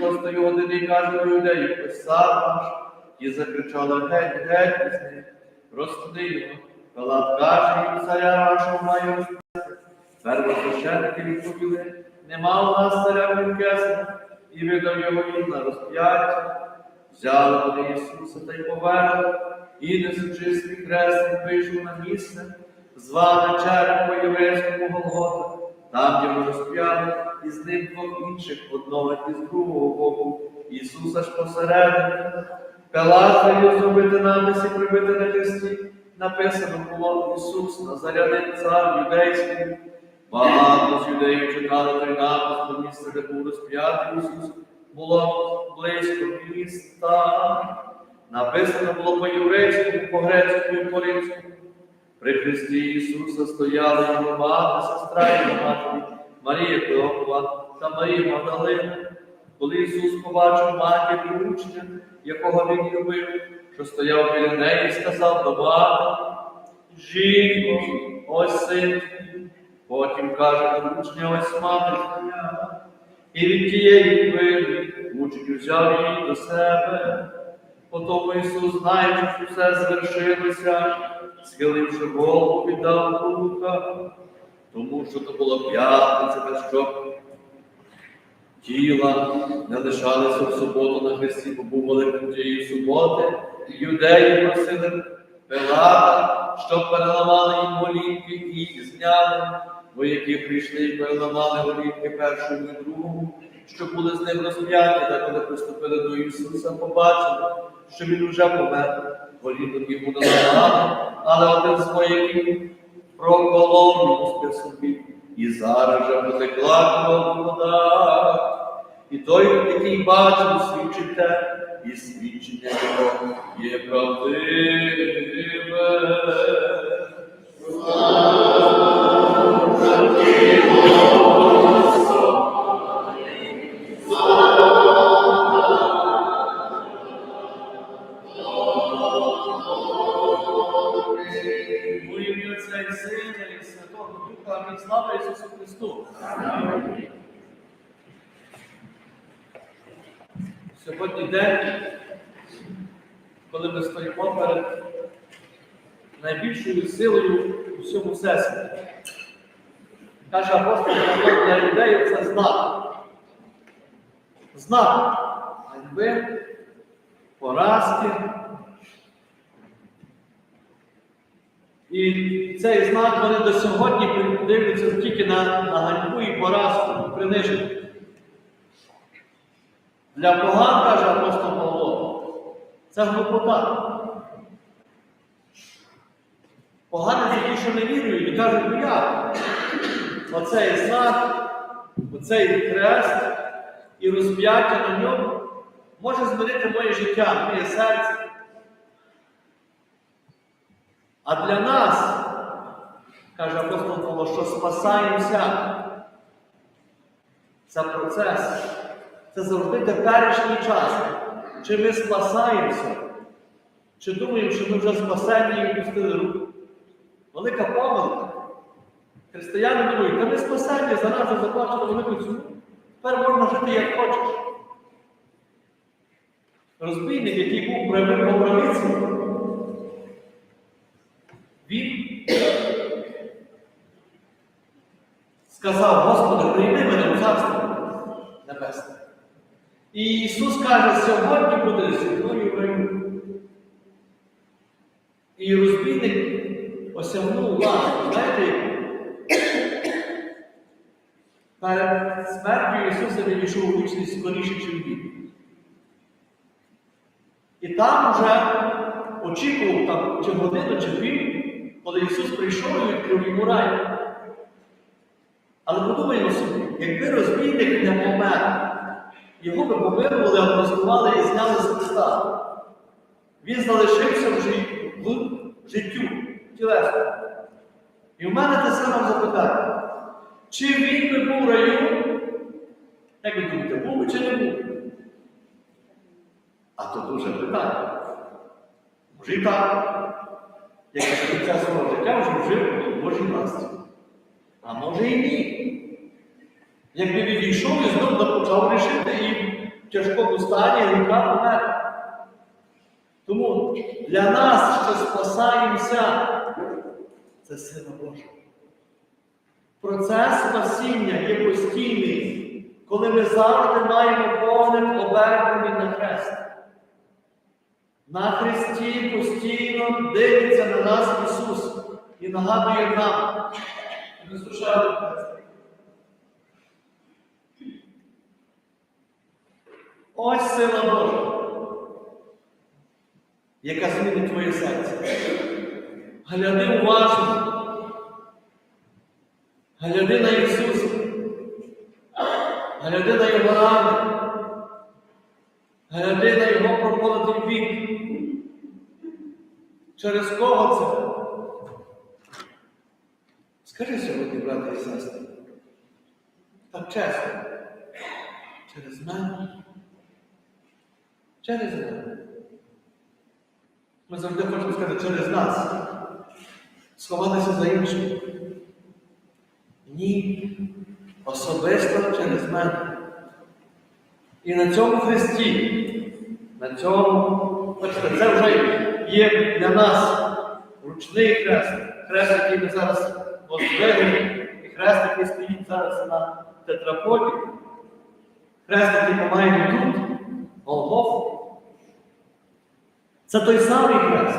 шостої години і каже до людей, ось наш. І закричали геть, геть із них, розсуди його. Пилат каже їм царя маю розп'яти. Первосвященники відповіли, нема у нас царя Кесаря, і видав його їм на розп'яття. Взяли вони Ісуса та й поверли, і несучи свій хрест, вийшов на місце, зване череп по єврейському Голгота. Там його розп'яли, і з ним двох інших, одного і з другого боку. Ісуса ж посередині. Пилат зробити напис і прибити на хресті. Написано було Ісус, Назарянин цар юдейський. Багато з юдеїв чекали той напис до місця, де був розп'ятий Ісус. Було близько міста. Написано було по-єврейському, по-грецькому і по-римському. При Христі Ісуса стояли його мати, сестра його матері, Марія Клеопова та Марія Магдалина. Коли Ісус побачив матір і учня, якого він любив, що стояв біля неї, сказав до матері, Жінко, ось син. Потім каже до учня, ось мати твоя. І від тієї хвилі учень взяв її до себе. Потому Ісус, знаючи, що все звершилося, схиливши голову, віддав рука, тому що то була п'ятниця, та щоб тіла не лишалися в суботу на Христі, бо був тієї суботи. Юдеї просили Пилата, щоб переламали їм голівки і зняли, вояки прийшли і переламали голівки першому і другому, щоб були з ним розп'яті, та коли приступили до Ісуса, побачили, що він уже помер. Голівок йому не налагали, але один з вояків проколов собі, і зараз же потекла кров вода. І той, який бачив, свідчить те, і свідчення його є правдиве. І Святого Духа, амінь. слава Ісусу Христу. Сьогодні день, коли ми стоїмо перед найбільшою силою у всьому всесвіті. Каже апостол Павло, для людей це знак. Знак ганьби, поразки. І цей знак вони до сьогодні дивляться тільки на, на ганьбу і поразку, приниження. Для поган, каже апостол Павло, це глупота. Погани це ті, що не вірують, і кажуть, ну як? Оцей знак, оцей хрест і розп'яття на ньому може змінити моє життя, моє серце. А для нас, каже апостол Павло, що спасаємося, це процес. Це завжди теперішній час. Чи ми спасаємося, чи думаємо, що ми вже спасені і пустили руку. Велика помилка. Християни думають, та ми спасені, за нас вже заплачено велику ціну. Тепер можна жити як хочеш. Розбійник, який був правим по правиці, він сказав, Господи, прийми мене в царство небесне. І Ісус каже, сьогодні буде зі мною раю. І розбійник осягнув ласку. Знаєте, перед смертю Ісуса він йшов у вічність скоріше, ніж він. І там вже очікував там, чи годину, чи дві, коли Ісус прийшов і відкрив йому рай. Але подумаємо собі, якби розбійник не помер, його би помилували, опростували і зняли з Христа. Він залишився в, жи- в життю тілесному. І в мене те саме запитання. Чи він би був в раю? Як ви думаєте, був би чи не був? А то дуже питання. Може і так. Як до кінця свого життя вже жив у Божій ласці. А може і ні. Якби він йшов і знов почав рішити і в тяжкому стані гріха помер. Тому для нас, що спасаємося, це сила Божа. Процес спасіння є постійний, коли ми завжди маємо погляд обернений на хрест. На Христі постійно дивиться на нас Ісус і нагадує нам. Ось сила Божа, яка змінить твоє серце. Гляди уважно. Гляди на Ісуса. Гляди на Його рани. Гляди на Його проколотий вік. Через кого це? Скажи сьогодні, брати і сестри. Так чесно. Через мене. Через мене. Ми завжди хочемо сказати через нас. Сховатися за іншим. Ні. Особисто через мене. І на цьому Христі, на цьому, бачите, це вже є для нас ручний хрест, хрест, який ми зараз воздвигли, і хрест, який стоїть зараз на тетраподі, хрест, який ми маємо тут, Голгофу. Це той самий хрест.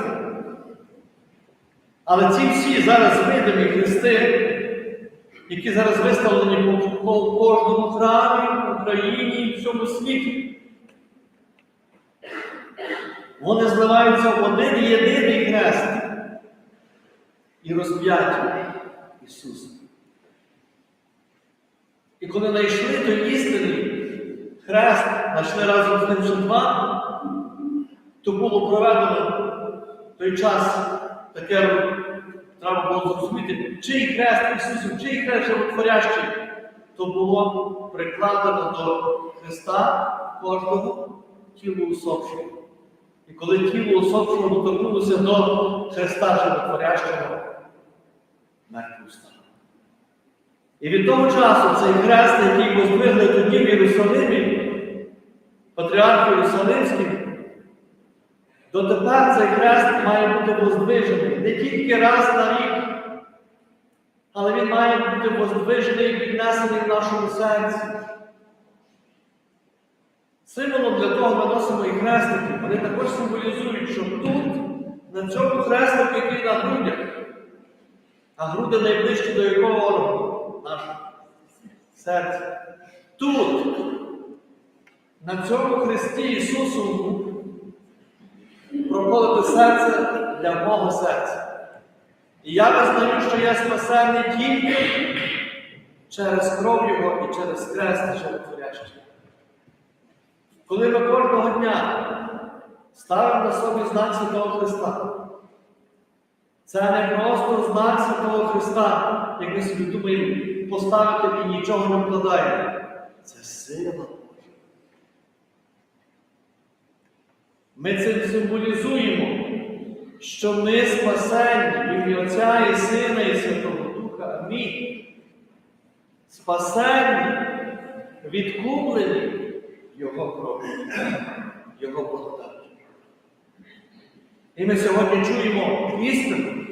Але ці всі зараз видимі хрести, які зараз виставлені по кожному храмі в Україні і в всьому світі, вони зливаються в один єдиний хрест і розп'яття Ісуса. І коли знайшли той істинний хрест, знайшли разом з ним два, то було проведено той час таке треба було зрозуміти, чий хрест Ісусів, чий хрест животворящий, то було прикладено до Христа кожного тілу усопшого. І коли тіло усопшого доторкнулося до Христа животворящого, мертвий став. І від того часу цей хрест, який воздвигли тоді в Єрусалимі, патріарх Єрусалимський, Дотепер цей хрест має бути воздвижений не тільки раз на рік, але він має бути воздвижений і піднесений в нашому серці. Символом для того ми носимо і хрестики. Вони також символізують, що тут, на цьому хрестику, який на грудях, а груди найближчі до якого органу? Нашого серця. Тут, на цьому хресті Ісусу проколоти серце для мого серця. І я визнаю, що я спасений тільки через кров Його і через хрест животворящий. Коли ми кожного дня ставимо на собі знак Святого Христа, це не просто знак Святого Христа, як ми собі думаємо, поставити і нічого не вкладаємо. Це сила. Ми цим символізуємо, що ми спасені ім'я Отця і Сина і Святого Духа. Амінь. Спасені, відкуплені Його кров'ю, Його благодаттю. І ми сьогодні чуємо істину,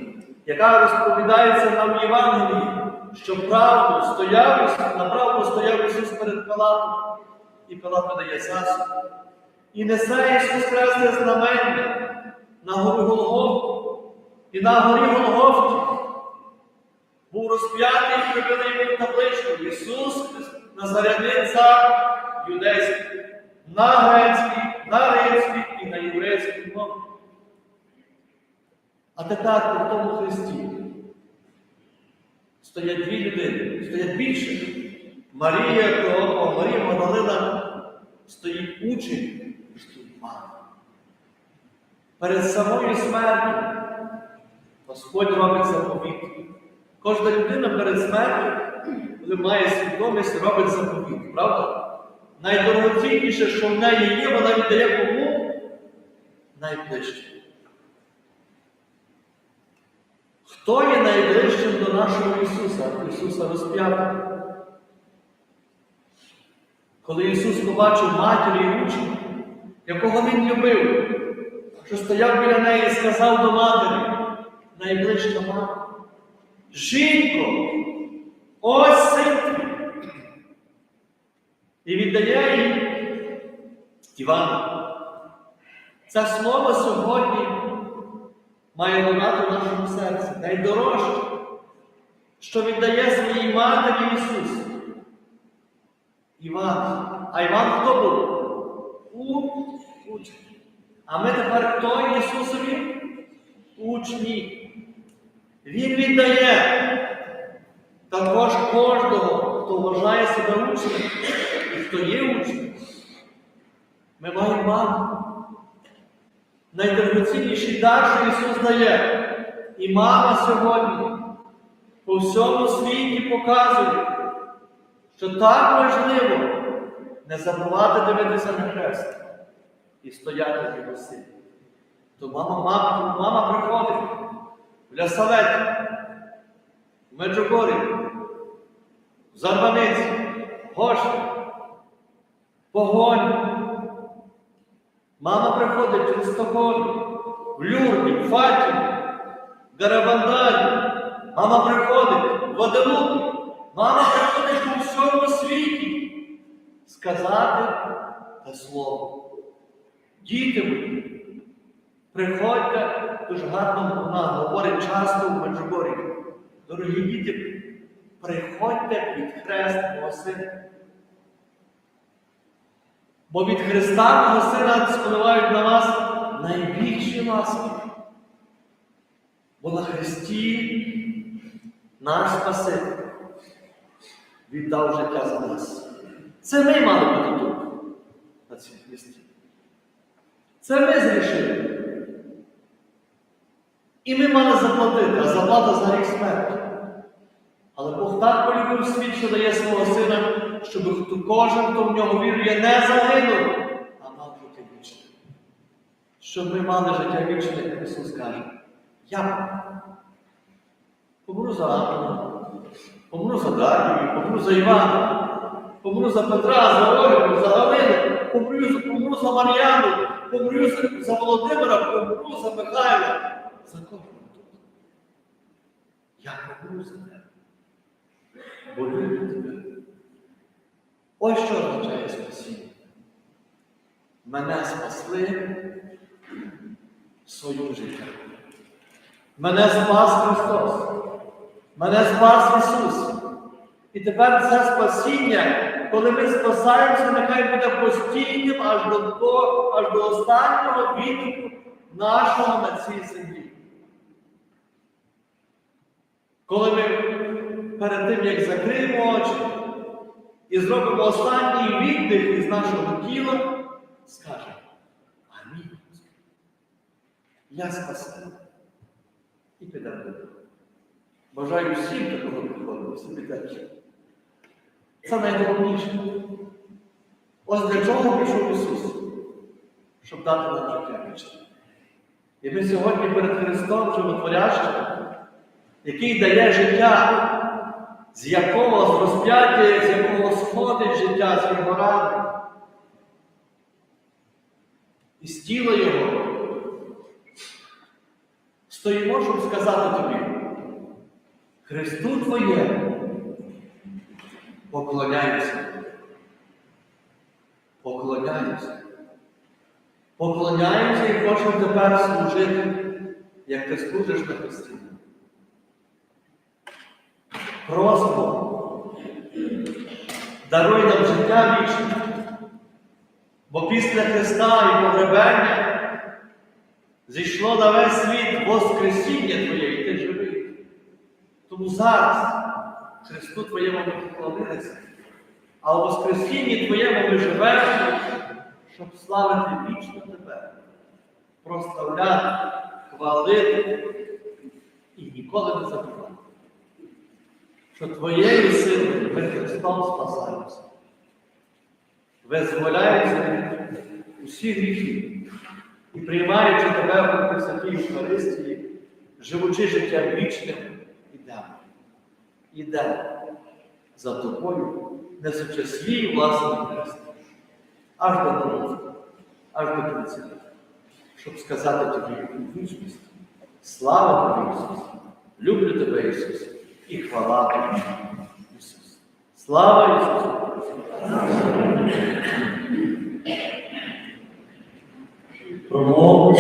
яка розповідається нам в Євангелії, що правду стояв, на правду стояв Ісус перед Пилатом, і Пилат подає засіб. І несе Ісус Христе знамення на горі Голгофту. І на горі Голгофті був розп'ятий і прибили йому табличку. Ісус Назарянин цар юдейський, на грецький, на римський і на єврейській мові. А тепер при тому Христі стоять дві людини, стоять більше. Марія, Теопа, Марія Магдалина стоїть учень і стоїть мати. Перед самою смертю Господь робить заповіт. Кожна людина перед смертю, коли має свідомість, робить заповіт, правда? Найдорогоцінніше, що в неї є, вона віддає кому найближче. Хто є найближчим до нашого Ісуса, Ісуса розп'ятого? Коли Ісус побачив матір і учня, якого Він любив, що стояв біля неї і сказав до матері, найближча мама, жінко, ось син. І віддає їй Івана. Це слово сьогодні має лунати в нашому серці. Найдорожче, що віддає своїй матері Ісус. Іван. А Іван хто був? У учень. А ми тепер хто Ісусові? Учні. Він віддає також кожного, хто вважає себе учнем і хто є учнем. Ми маємо маму. Найдорогоцінніший дар, що Ісус дає. І мама сьогодні по всьому світі показує, що так важливо не забувати дивитися на хрест і стояти в його силі. То мама, мама, мама приходить в Лясаветі, в Меджугорі, Зарваниці, в Гоші. Мама приходить в Стокгольмі, в Люрді, в Фатімі, в Гарабандалі. Мама приходить в Ваделупі. Мама приходить у всьому світі сказати те слово. Діти мої, приходьте, дуже гарно вона говорить часто в Меджугорі. Дорогі діти, приходьте під хрест мого. Бо від Христа мого сина спливають на вас найбільші ласки. Бо на Христі наш Спаситель віддав життя за нас. Це ми мали бути тут, на цій місці. Це ми зрішили. І ми мали заплатити, а заплата за гріх смерті. Але Бог так полюбив світ, що дає свого сина, щоб хто кожен, хто в нього вірує, не загинув, а мав життя вічне. Щоб ми мали життя вічне, як Ісус каже. Я помру за Ангела, помру за Дар'ю, помру за Івана, помру за Петра, за Ольгу, за Галину, помру, помру за Мар'яну, помру за, Володимира, помру за Михайла, за кожного. Я помру за тебе. Бо люблю тебе. Ось що означає спасіння. Мене спасли своїм життям. Мене спас Христос. Мене спас Ісус. І тепер це спасіння, коли ми спасаємося, нехай буде постійним аж до, того- аж до останнього відтоку нашого на цій землі. Коли ми перед тим, як закриємо очі і зробимо останній віддих із нашого тіла, скажемо Амінь. Я спасен. І підемо додому. Бажаю всім такого приходу, всі підемо. Це найголовніше. Ось для чого прийшов Ісус, щоб дати нам життя вічне. І ми сьогодні перед Христом животворящим, який дає життя, з якого з розп'яття, з якого сходить життя, з його рани. І з тіла його. Стоїмо, щоб сказати тобі, Христу Твоє поклоняюся. Поклоняюся. Поклоняюся і хочу тепер служити, як ти служиш на Христі. Просимо, даруй нам життя вічне, бо після Христа і погребення зійшло на весь світ Воскресіння Твоє, і ти живий. Тому зараз Христу Твоєму ми поклонилися, а у Воскресінні Твоєму ми живемо, щоб славити вічно Тебе, прославляти, хвалити і ніколи не забувати що Твоєю силою ми Христом спасаємося, визволяємося від усіх гріхів і приймаючи тебе в Пресвятій Євхаристії, живучи життя вічним, ідемо. Ідемо за тобою несучи свій власний хрест. Аж до народу, аж до кінця, щоб сказати тобі у вічність. Слава тобі, Ісус! Люблю тебе, Ісус, і хвала Тобі, Ісус. Слава Ісусу! Промовку.